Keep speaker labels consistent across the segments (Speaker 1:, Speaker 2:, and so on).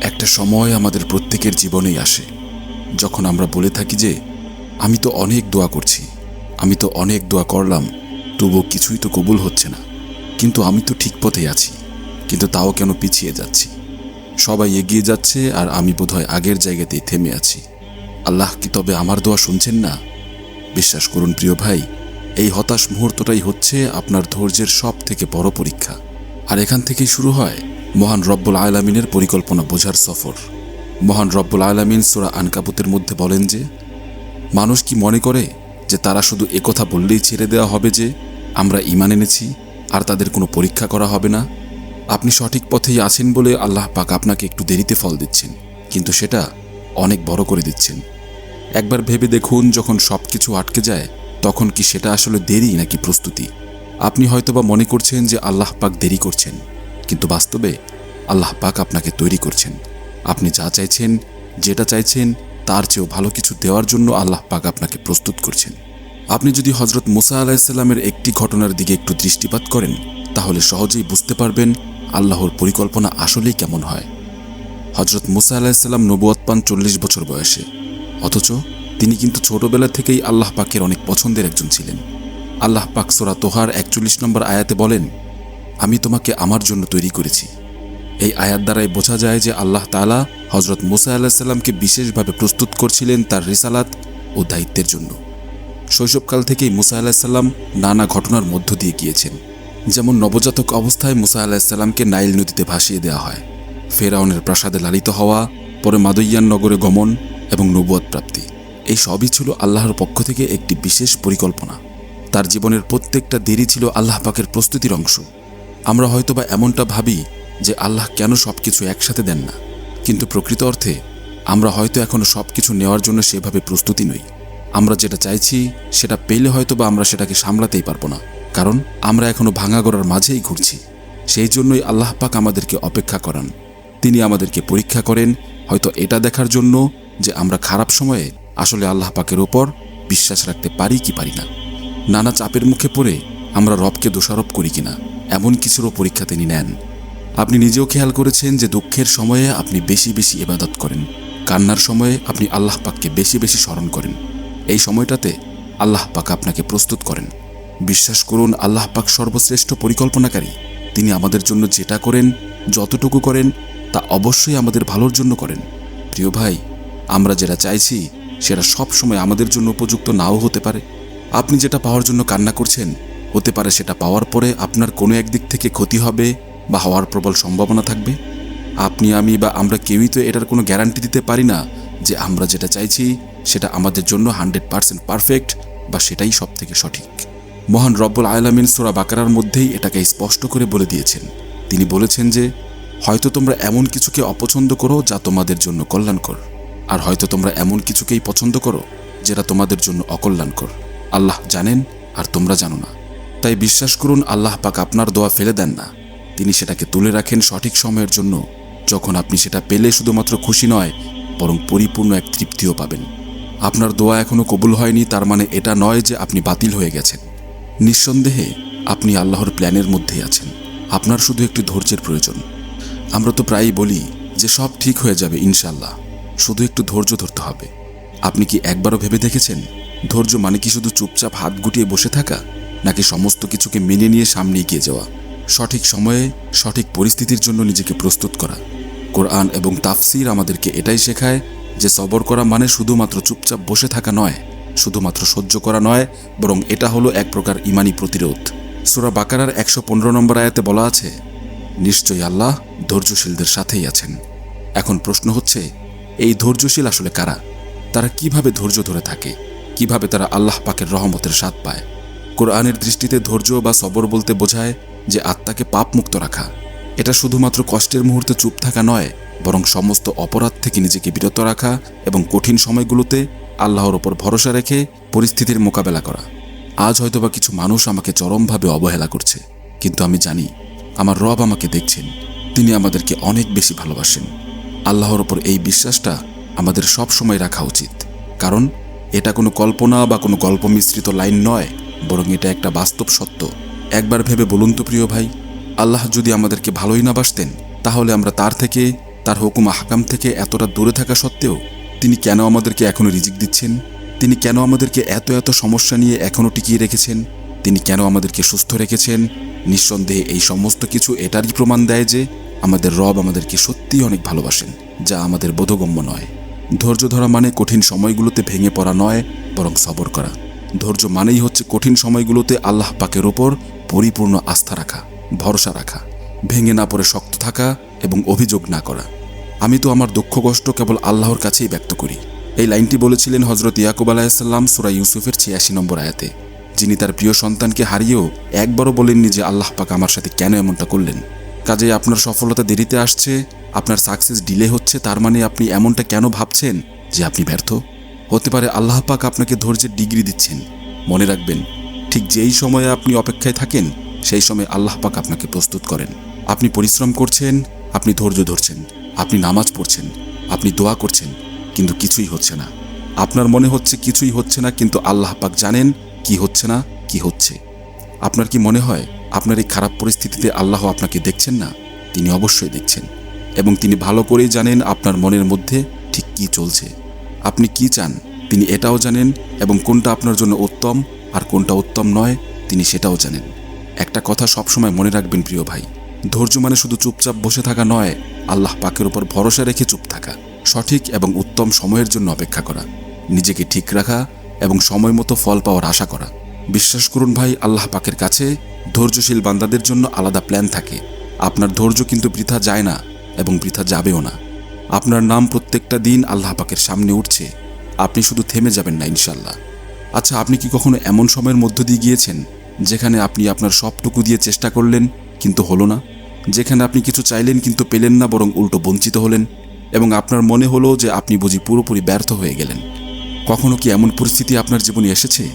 Speaker 1: একটা সময় আমাদের প্রত্যেকের জীবনেই আসে, যখন আমরা বলে থাকি যে, আমি তো অনেক দোয়া করছি, আমি তো অনেক দোয়া করলাম, তবুও কিছুই তো কবুল হচ্ছে না। কিন্তু আমি তো ঠিক পথেই আছি, কিন্তু তাও কেন পিছিয়ে যাচ্ছি? সবাই এগিয়ে যাচ্ছে আর আমি বোধহয় আগের জায়গাতেই থেমে আছি। আল্লাহ কি তবে আমার দোয়া শুনছেন না? বিশ্বাস করুন প্রিয় ভাই, এই হতাশ মুহূর্তটাই হচ্ছে আপনার ধৈর্যের সব থেকে বড় পরীক্ষা। আর এখান থেকেই শুরু হয় মহান রব্বুল আয়লামিনের পরিকল্পনা বোঝার সফর। মহান রব্বুল আয়লামিন সুরা আনকাবুতের মধ্যে বলেন যে, মানুষ কি মনে করে যে তারা শুধু একথা বললেই ছেড়ে দেওয়া হবে যে আমরা ইমান এনেছি আর তাদের কোনো পরীক্ষা করা হবে না? আপনি সঠিক পথেই আছেন বলে আল্লাহ পাক আপনাকে একটু দেরিতে ফল দিচ্ছেন, কিন্তু সেটা অনেক বড় করে দিচ্ছেন। একবার ভেবে দেখুন, যখন সব কিছু আটকে যায়, তখন কি সেটা আসলে দেরি নাকি প্রস্তুতি? আপনি হয়তোবা মনে করছেন যে আল্লাহ পাক দেরি করছেন। কিন্তু বাস্তবে আল্লাহ পাক আপনাকে তৈরি করছেন। আপনি যা চাইছেন, যেটা চাইছেন, তার চেয়েও ভালো কিছু দেওয়ার জন্য আল্লাহ পাক আপনাকে প্রস্তুত করছেন। আপনি যদি হজরত মুসা আলাহিসাল্লামের একটি ঘটনার দিকে একটু দৃষ্টিপাত করেন, তাহলে সহজেই বুঝতে পারবেন আল্লাহর পরিকল্পনা আসলেই কেমন হয়। হজরত মুসা আলাহিসাল্লাম নবুয়াত পান চল্লিশ বছর বয়সে। অথচ তিনি কিন্তু ছোটবেলা থেকেই আল্লাহ পাকের অনেক পছন্দের একজন ছিলেন। আল্লাহ পাক সোরা তোহার একচল্লিশ নম্বর আয়াতে বলেন আমি তোমাকে আমার জন্য তৈরি করেছি। এই আয়াত দ্বারাই বোঝা যায় যে আল্লাহ তালা হজরত মুসা আলাহিসাল্লামকে বিশেষভাবে প্রস্তুত করছিলেন তার রিসালাত ও দায়িত্বের জন্য। শৈশবকাল থেকেই মুসা আলাহিসাল্লাম নানা ঘটনার মধ্য দিয়ে গিয়েছেন। যেমন নবজাতক অবস্থায় মুসা আলাহিসাল্লামকে নাইল নদীতে ভাসিয়ে দেওয়া হয়। ফেরাউনের প্রাসাদে লালিত হওয়া, পরে মাদইয়ান নগরে গমন এবং নবুয়াদ প্রাপ্তি। এই সবই ছিল আল্লাহর পক্ষ থেকে একটি বিশেষ পরিকল্পনা। তার জীবনের প্রত্যেকটা দেরি ছিল আল্লাহ পাকের প্রস্তুতির অংশ। আমরা হয়তোবা এমনটা ভাবি যে আল্লাহ কেন সব কিছু একসাথে দেন না। কিন্তু প্রকৃত অর্থে আমরা হয়তো এখনও সব কিছু নেওয়ার জন্য সেভাবে প্রস্তুতি নই। আমরা যেটা চাইছি, সেটা পেলে হয়তো বা আমরা সেটাকে সামলাতেই পারব না। কারণ আমরা এখনও ভাঙা গড়ার মাঝেই ঘুরছি। সেই জন্যই আল্লাহ পাক আমাদেরকে অপেক্ষা করান। তিনি আমাদেরকে পরীক্ষা করেন, হয়তো এটা দেখার জন্য যে আমরা খারাপ সময়ে আসলে আল্লাহ পাকের ওপর বিশ্বাস রাখতে পারি কি পারি না। নানা চাপের মুখে পড়ে আমরা রবকে দোষারোপ করি কিনা। এমন কিছুরও পরীক্ষা তিনি নেন। আপনি নিজেও খেয়াল করেছেন যে দুঃখের সময়ে আপনি বেশি বেশি ইবাদত করেন। কান্নার সময়ে আপনি আল্লাহ পাককে বেশি বেশি স্মরণ করেন। এই সময়টাতে আল্লাহ পাক আপনাকে প্রস্তুত করেন। বিশ্বাস করুন, আল্লাহ পাক সর্বশ্রেষ্ঠ পরিকল্পনাকারী। তিনি আমাদের জন্য যেটা করেন, যতটুকু করেন, তা অবশ্যই আমাদের ভালোর জন্য করেন। প্রিয় ভাই, আমরা যেটা চাইছি, সেটা সব সময় আমাদের জন্য উপযুক্ত নাও হতে পারে। আপনি যেটা পাওয়ার জন্য কান্না করছেন হতে পারে সেটা পাওয়ার পরে আপনার কোনো একদিক থেকে ক্ষতি হবে বা হওয়ার প্রবল সম্ভাবনা থাকবে। আপনি, আমি বা আমরা কেউই তো এটার কোনো গ্যারান্টি দিতে পারি না যে আমরা যেটা চাইছি সেটা আমাদের জন্য হান্ড্রেড পার্সেন্ট পারফেক্ট বা সেটাই সব থেকে সঠিক। মহান রব্বুল আয়লামিন সোরা বাকারার মধ্যেই এটাকে স্পষ্ট করে বলে দিয়েছেন। তিনি বলেছেন যে, হয়তো তোমরা এমন কিছুকে অপছন্দ করো যা তোমাদের জন্য কল্যাণকর, আর হয়তো তোমরা এমন কিছুকেই পছন্দ করো যেটা তোমাদের জন্য অকল্যাণকর। আল্লাহ জানেন আর তোমরা জানো না। তাই বিশ্বাস করুন, আল্লাহ পাক আপনার দোয়া ফেলে দেন না। তিনি সেটাকে তুলে রাখেন সঠিক সময়ের জন্য। যখন আপনি সেটা পেলে শুধুমাত্র খুশি নয়, বরং পরিপূর্ণ এক তৃপ্তিও পাবেন। আপনার দোয়া এখনও কবুল হয়নি, তার মানে এটা নয় যে আপনি বাতিল হয়ে গেছেন। নিঃসন্দেহে, আপনি আল্লাহর প্ল্যানের মধ্যেই আছেন। আপনার শুধু একটু ধৈর্যের প্রয়োজন। আমরা তো প্রায়ই বলি যে সব ঠিক হয়ে যাবে ইনশাল্লাহ শুধু একটু ধৈর্য ধরতে হবে। আপনি কি একবারও ভেবে দেখেছেন? ধৈর্য মানে কি শুধু চুপচাপ হাত গুটিয়ে বসে থাকা? নাকি সমস্ত কিছুকে মেনে নিয়ে সামনে এগিয়ে যাওয়া। সঠিক সময়ে, সঠিক পরিস্থিতির জন্য নিজেকে প্রস্তুত করা। কোরআন এবং তাফসির আমাদেরকে এটাই শেখায় যে সবর করা মানে শুধুমাত্র চুপচাপ বসে থাকা নয়, শুধুমাত্র সহ্য করা নয়, বরং এটা হলো এক প্রকার ইমানি প্রতিরোধ। সুরা বাকারার একশো পনেরো নম্বর আয়াতে বলা আছে, নিশ্চয়ই আল্লাহ ধৈর্যশীলদের সাথেই আছেন। এখন প্রশ্ন হচ্ছে, এই ধৈর্যশীল আসলে কারা? তারা কীভাবে ধৈর্য ধরে থাকে? কীভাবে তারা আল্লাহ পাকের রহমতের স্বাদ পায়? কোরআনের দৃষ্টিতে ধৈর্য বা সবর বলতে বোঝায় যে আত্মাকে পাপমুক্ত রাখা। এটা শুধুমাত্র কষ্টের মুহূর্তে চুপ থাকা নয়, বরং সমস্ত অপরাধ থেকে নিজেকে বিরত রাখা এবং কঠিন সময়গুলোতে আল্লাহর ওপর ভরসা রেখে পরিস্থিতির মোকাবেলা করা। আজ হয়তোবা কিছু মানুষ আমাকে চরমভাবে অবহেলা করছে, কিন্তু আমি জানি, আমার রব আমাকে দেখছেন, তিনি আমাদেরকে অনেক বেশি ভালোবাসেন। আল্লাহর ওপর এই বিশ্বাসটা আমাদের সব সময় রাখা উচিত, কারণ এটা কোনো কল্পনা বা কোনো গল্প মিশ্রিত লাইন নয় বরং এটা একটা বাস্তব সত্য। একবার ভেবে বলুন তো প্রিয় ভাই, আল্লাহ যদি আমাদেরকে ভালোই না বাসতেন, তাহলে আমরা তার থেকে, তার হুকুম আহকাম থেকে এতটা দূরে থাকা সত্ত্বেও তিনি কেন আমাদেরকে এখনও রিজিক দিচ্ছেন? তিনি কেন আমাদেরকে এত এত সমস্যা নিয়ে এখনও টিকিয়ে রেখেছেন? তিনি কেন আমাদেরকে সুস্থ রেখেছেন? নিঃসন্দেহে এই সমস্ত কিছু এটারই প্রমাণ দেয় যে আমাদের রব আমাদেরকে সত্যিই অনেক ভালোবাসেন, যা আমাদের বোধগম্য নয়। ধৈর্য ধরা মানে কঠিন সময়গুলোতে ভেঙে পড়া নয়, বরং সবর করা। ধৈর্য মানেই হচ্ছে কঠিন সময়গুলোতে আল্লাহ পাকের ওপর পরিপূর্ণ আস্থা রাখা, ভরসা রাখা, ভেঙে না পড়ে শক্ত থাকা এবং অভিযোগ না করা। আমি তো আমার দুঃখ কষ্ট কেবল আল্লাহর কাছেই ব্যক্ত করি। এই লাইনটি বলেছিলেন হজরত ইয়াকুব আলাহিসাল্লাম সুরা ইউসুফের ছিয়াশি নম্বর আয়াতে। যিনি তার প্রিয় সন্তানকে হারিয়েও একবারও বলেননি যে আল্লাহ পাক আমার সাথে কেন এমনটা করলেন। কাজে আপনার সফলতা দেরিতে আসছে, আপনার সাকসেস ডিলে হচ্ছে, তার মানে আপনি এমনটা কেন ভাবছেন যে আপনি ব্যর্থ? হতে পারে আল্লাহ পাক আপনাকে ধৈর্যের ডিগ্রি দিচ্ছেন। মনে রাখবেন, ঠিক যেই সময়ে আপনি অপেক্ষায় থাকেন, সেই সময় আল্লাহ পাক আপনাকে প্রস্তুত করেন। আপনি পরিশ্রম করছেন, আপনি ধৈর্য ধরছেন, আপনি নামাজ পড়ছেন, আপনি দোয়া করছেন, কিন্তু কিছুই হচ্ছে না। আপনার মনে হচ্ছে কিছুই হচ্ছে না, কিন্তু আল্লাহ পাক জানেন কি হচ্ছে না, কি হচ্ছে। আপনার কি মনে হয়, আপনার এই খারাপ পরিস্থিতিতে আল্লাহ আপনাকে দেখছেন না? তিনি অবশ্যই দেখছেন। এবং তিনি ভালো করেই জানেন আপনার মনের মধ্যে ঠিক কি চলছে। আপনি কি চান? তিনি এটাও জানেন এবং কোনটা আপনার জন্য উত্তম আর কোনটা উত্তম নয়, তিনি সেটাও জানেন। একটা কথা সবসময় মনে রাখবেন প্রিয় ভাই, ধৈর্য মানে শুধু চুপচাপ বসে থাকা নয়, আল্লাহ পাকের উপর ভরসা রেখে চুপ থাকা, সঠিক এবং উত্তম সময়ের জন্য অপেক্ষা করা, নিজেকে ঠিক রাখা এবং সময় মতো ফল পাওয়ার আশা করা। বিশ্বাস করুন ভাই, আল্লাহ পাকের কাছে ধৈর্যশীল বান্দাদের জন্য আলাদা প্ল্যান থাকে। আপনার ধৈর্য কিন্তু বৃথা যায় না এবং বৃথা যাবেও না। আপনার নাম প্রত্যেকটা দিন আল্লাহ পাকের সামনে উঠছে। আপনি শুধু থেমে যাবেন না ইনশাল্লাহ আচ্ছা আপনি কি কখনো এমন সময়ের মধ্য দিয়ে গিয়েছেন যেখানে আপনি আপনার সবটুকু দিয়ে চেষ্টা করলেন, কিন্তু হলো না? যেখানে আপনি কিছু চাইলেন, কিন্তু পেলেন না, বরং উল্টো বঞ্চিত হলেন, এবং আপনার মনে হলো যে আপনি বুঝি পুরোপুরি ব্যর্থ হয়ে গেলেন। কখনো কি এমন পরিস্থিতি আপনার জীবনে এসেছে?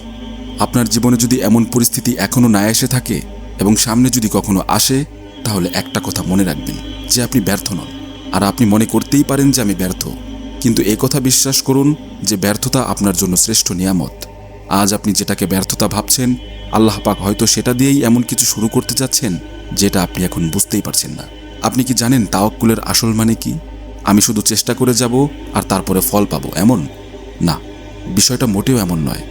Speaker 1: আপনার জীবনে যদি এমন পরিস্থিতি এখনও না এসে থাকে, এবং সামনে যদি কখনো আসে, তাহলে একটা কথা মনে রাখবেন, যে আপনি ব্যর্থ নন। আর আপনি মনে করতেই পারেন যে আমি ব্যর্থ। কিন্তু কথা বিশ্বাস করুন যে ব্যর্থতা আপনার জন্য শ্রেষ্ঠ নিয়ামত। আজ আপনি যেটাকে ব্যর্থতা ভাবছেন, আল্লাহ পাক হয়তো সেটা দিয়েই এমন কিছু শুরু করতে যাচ্ছেন, যেটা আপনি এখন বুঝতেই পারছেন না। আপনি কি জানেন তাওয়াক্কুলের আসল মানে কি? আমি শুধু চেষ্টা করে যাব আর তারপরে ফল পাবো, এমন? না, বিষয়টা মোটেও এমন নয়।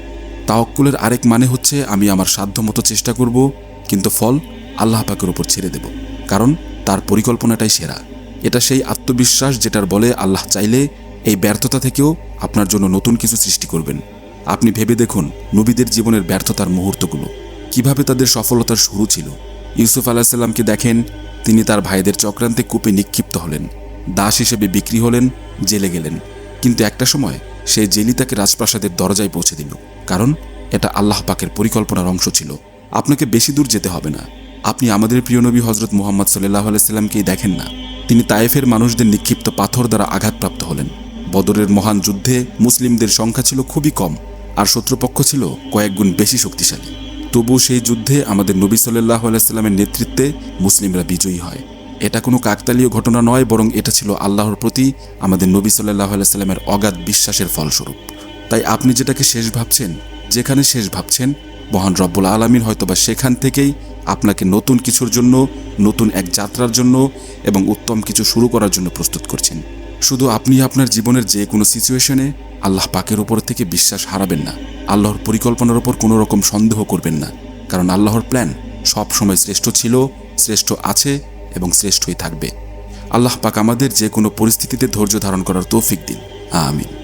Speaker 1: তাওয়াক্কুলের আরেক মানে হচ্ছে, আমি আমার সাধ্য মতো চেষ্টা করব, কিন্তু ফল আল্লাহ পাকের উপর ছেড়ে দেব। কারণ তার পরিকল্পনাটাই সেরা। এটা সেই আত্মবিশ্বাস যেটার বলে আল্লাহ চাইলে এই ব্যর্থতা থেকেও আপনার জন্য নতুন কিছু সৃষ্টি করবেন। আপনি ভেবে দেখুন নবীদের জীবনের ব্যর্থতার মুহূর্তগুলো। কীভাবে তাদের সফলতার শুরু ছিল। ইউসুফ আলাহিসাল্লামকে দেখেন তিনি তার ভাইদের চক্রান্তে কূপে নিক্ষিপ্ত হলেন। দাস হিসেবে বিক্রি হলেন, জেলে গেলেন। কিন্তু একটা সময় সেই জেলি তাকে রাজপ্রাসাদের দরজায় পৌঁছে দিল। কারণ এটা আল্লাহ পাকের পরিকল্পনার অংশ ছিল। আপনাকে বেশি দূর যেতে হবে না। আপনি আমাদের প্রিয় নবী হজরত মোহাম্মদ সাল্লাহ আলাইসাল্লামকেই দেখেন না। তিনি তায়েফের মানুষদের নিক্ষিপ্ত পাথর দ্বারা আঘাতপ্রাপ্ত হলেন। বদরের মহান যুদ্ধে মুসলিমদের সংখ্যা ছিল খুবই কম, আর শত্রুপক্ষ ছিল কয়েক গুণ বেশি শক্তিশালী। তবু সেই যুদ্ধে আমাদের নবী সাল্লাহ আলাইস্লামের নেতৃত্বে মুসলিমরা বিজয়ী হয়। এটা কোনো কাকতালীয় ঘটনা নয়, বরং এটা ছিল আল্লাহর প্রতি আমাদের নবী সাল্লাহ আলাইস্লামের অগাধ বিশ্বাসের ফলস্বরূপ। তাই আপনি যেটাকে শেষ ভাবছেন, যেখানে শেষ ভাবছেন, মহান রব্বুল আলমিন হয়তোবা সেখান থেকেই আপনাকে নতুন কিছুর জন্য, নতুন এক যাত্রার জন্য এবং উত্তম কিছু শুরু করার জন্য প্রস্তুত করছেন। শুধু আপনি আপনার জীবনের যে কোনো সিচুয়েশনে আল্লাহ পাকের ওপর থেকে বিশ্বাস হারাবেন না। আল্লাহর পরিকল্পনার ওপর কোনো রকম সন্দেহ করবেন না। কারণ আল্লাহর প্ল্যান সব সময় শ্রেষ্ঠ ছিল, শ্রেষ্ঠ আছে এবং শ্রেষ্ঠই থাকবে। আল্লাহ পাক আমাদের যে কোনো পরিস্থিতিতে ধৈর্য ধারণ করার তৌফিক দিন। আমিন।